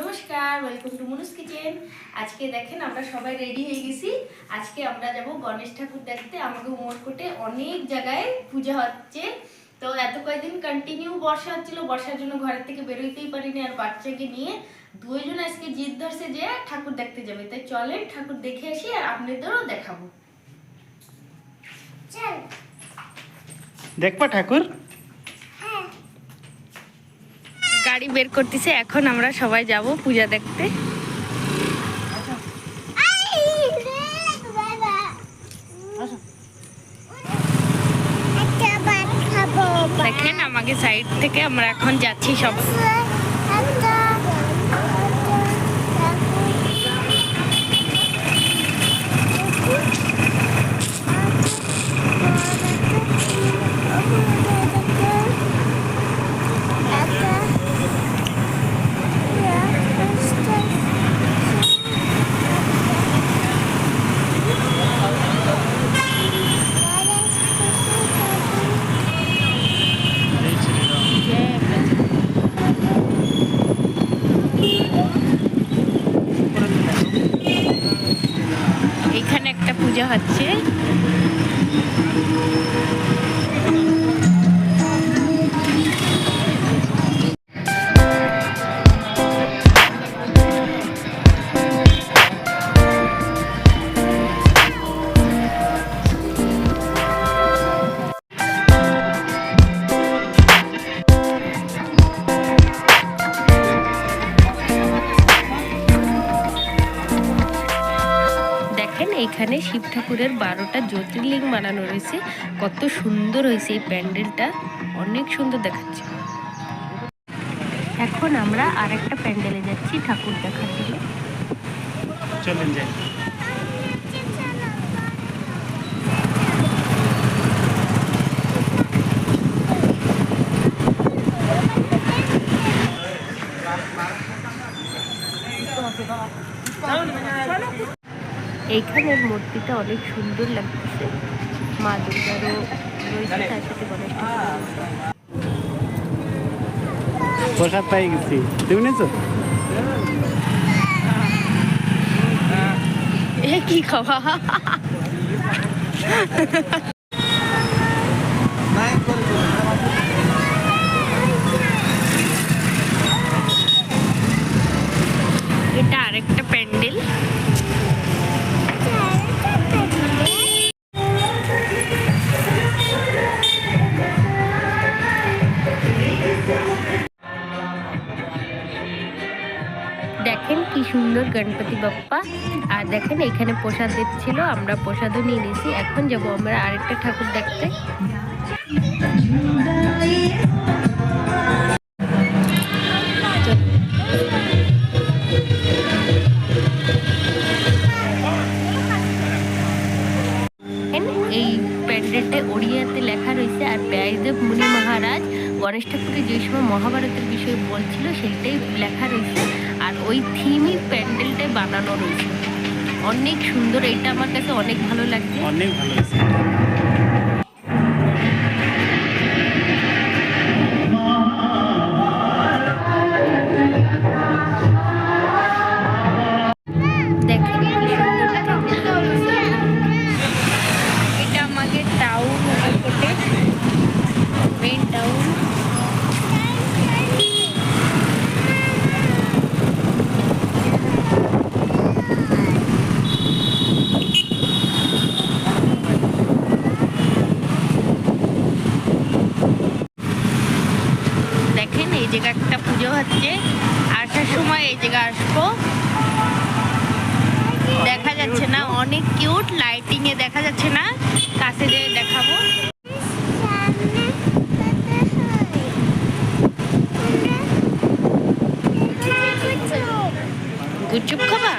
নমস্কার welcome to মনুস kitchen আজকে দেখেন আমরা সবাই রেডি হয়ে গেছি। আজকে আমরা যাব গণেশ ঠাকুর দেখতে। আমাকে উমরকোটে অনেক জায়গায় পূজা হচ্ছে। তো এত কয়েকদিন কন্টিনিউ বর্ষা হচ্ছিল বর্ষার জন্য ঘরের থেকে বেরোইতেই পারিনি আর বাচ্চাকে নিয়ে দুইজন আজকে জিদ ধরছে যে ঠাকুর দেখতে যাবে। তাই চলেন ঠাকুর দেখে আসি আর আপনাদেরও দেখাবো। চল। দেখবা ঠাকুর। গাড়ি বের করতেছে, এখন আমরা সবাই যাব পূজা দেখতে। দেখেন আমাকে সাইড থেকে আমরা এখন যাচ্ছি সব। এখানে হচ্ছে দেখেন, এখানে শিব ঠাকুরের বারোটা জ্যোতির্লিঙ্গ বানানো রয়েছে। কত সুন্দর হয়েছে এই প্যান্ডেলটা। অনেক সুন্দর দেখাচ্ছে। এখন আমরা আরেকটা প্যান্ডেলে যাচ্ছি ঠাকুর দেখার জন্য। চলেন যাই। এইখানের মূর্তিটা অনেক সুন্দর লাগতেছে। মা দুর্গারও রয়েছে তার সাথে গণেশ। প্রসাদ পাই গেছি। তুমি নিয়েছো? এ কি খাওয়া? গণপতি বাপ্পা। আর দেখেন, এখানে প্রসাদ দিচ্ছিল, আমরা প্রসাদও নিয়ে নিয়েছি। এখন যাব আমরা আরেকটা ঠাকুর দেখতে। এই প্যান্ডেলটা ওড়িয়াতে লেখা রয়েছে, আর ব্যাসদেব মুনি মহারাজ গণেশ ঠাকুরের যে সময় মহাভারতের বিষয়ে বলছিল, সেইটাই লেখা রয়েছে। আর ওই থিমই প্যান্ডেলটাই বানানো রয়েছে। অনেক সুন্দর, এটা আমার কাছে অনেক ভালো লাগছে। অনেক ভালো হয়েছে এই জায়গা আসব। দেখা যাচ্ছে না অনেক কিউট লাইটিং এ দেখা যাচ্ছে না। কাছে যেয়ে দেখাবো। গুচুপ খাবার?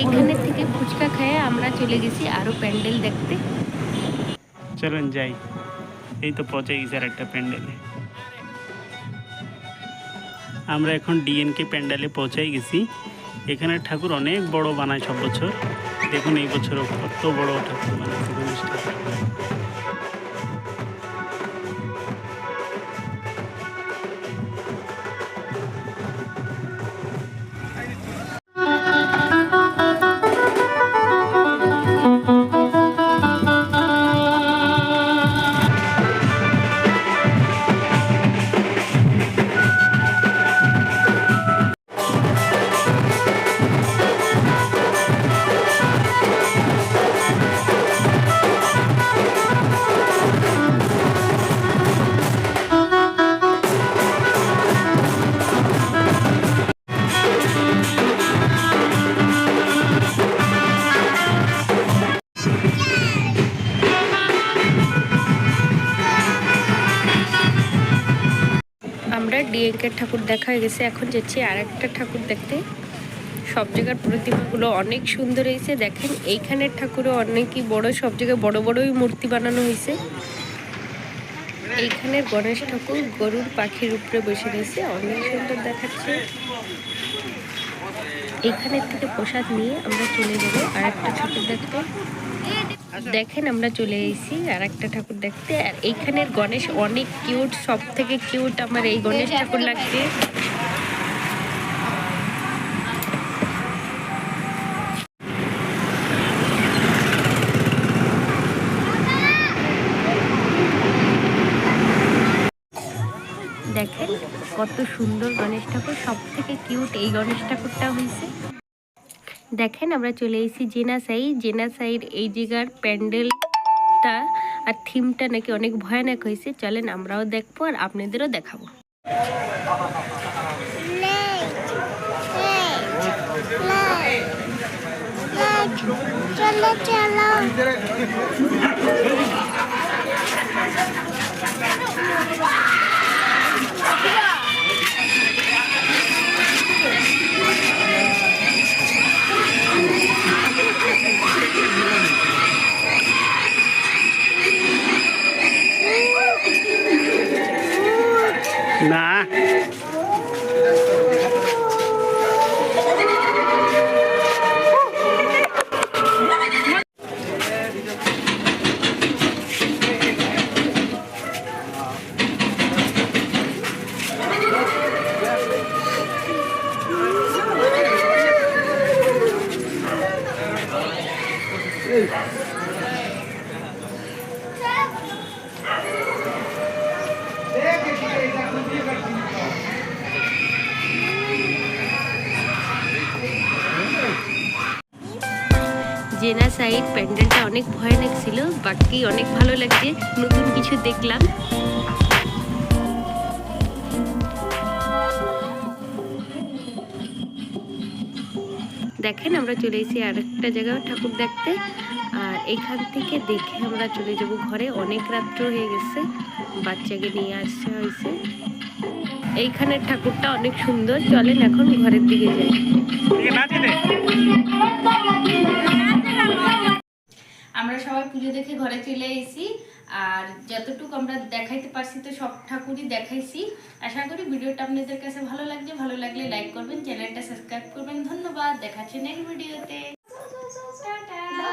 এইখানের থেকে ফুচকা খেয়ে আমরা চলে গেছি আরও প্যান্ডেল দেখতে। চলেন যাই। এই তো পৌঁছে গেছে আর একটা প্যান্ডেলে। আমরা এখন ডিএনকে প্যান্ডেলে পৌঁছাই গেছি। এখানে ঠাকুর অনেক বড় বানায় সব বছর। দেখুন এই বছরও কত বড় ঠাকুর বানাচ্ছে ডিএনকে ঠাকুর দেখা হয়ে গেছে। এখন যাচ্ছি আর একটা ঠাকুর দেখতে। সব জায়গার প্রতিমাগুলো অনেক সুন্দর হয়েছে। দেখেন, এইখানের ঠাকুরও অনেকই বড়। সব জায়গায় বড় বড়ই মূর্তি বানানো হয়েছে। এইখানের গণেশ ঠাকুর গরুর পাখির উপরে বসে রয়েছে। অনেক সুন্দর দেখাচ্ছে। এইখানের থেকে প্রসাদ নিয়ে আমরা চলে যাব। আর একটা ঠাকুর দেখতে। দেখেন, আমরা চলে এসেছি আর একটা ঠাকুর দেখতে। আর এইখানের গণেশ অনেক কিউট সব থেকে কিউট আমার এই গণেশ ঠাকুর লাগছে। দেখেন, কত সুন্দর গণেশ ঠাকুর সব থেকে কিউট এই গণেশ ঠাকুরটা হয়েছে। দেখেন আমরা চলে এসেছি জেনা সাই জেনা সাইড এই জায়গার প্যান্ডেলটা আর থিমটা নাকি অনেক ভয়ানক হয়েছে চলেন আমরাও দেখব আর আপনাদেরও দেখাবো চলো চলো না জেনা সাইড প্যান্ডেলটা অনেক ভয়ানক ছিল, বাকি অনেক ভালো লাগছে। নতুন কিছু দেখলাম। দেখেন, আমরা চলে এসেছি আরেকটা জায়গায় ঠাকুর দেখতে। আর এখান থেকে দেখে আমরা চলে যাব ঘরে। অনেক রাত্র হয়ে গেছে। বাচ্চাকে নিয়ে আসা হয়েছে। এইখানের ঠাকুরটা অনেক সুন্দর। চলেন এখন ঘরের দিকে যাই। আমরা সবাই পুজো দেখে ঘরে চলে এসেছি। আর যতটুকু আমরা দেখাইতে পারছি তো সব ঠাকুরই দেখাইছি। আশা করি ভিডিওটা আপনাদের কাছে ভালো লাগছে। ভালো লাগলে লাইক করবেন চ্যানেলটা সাবস্ক্রাইব করবেন। ধন্যবাদ দেখাচ্ছি নেক্সট ভিডিওতে। টাটা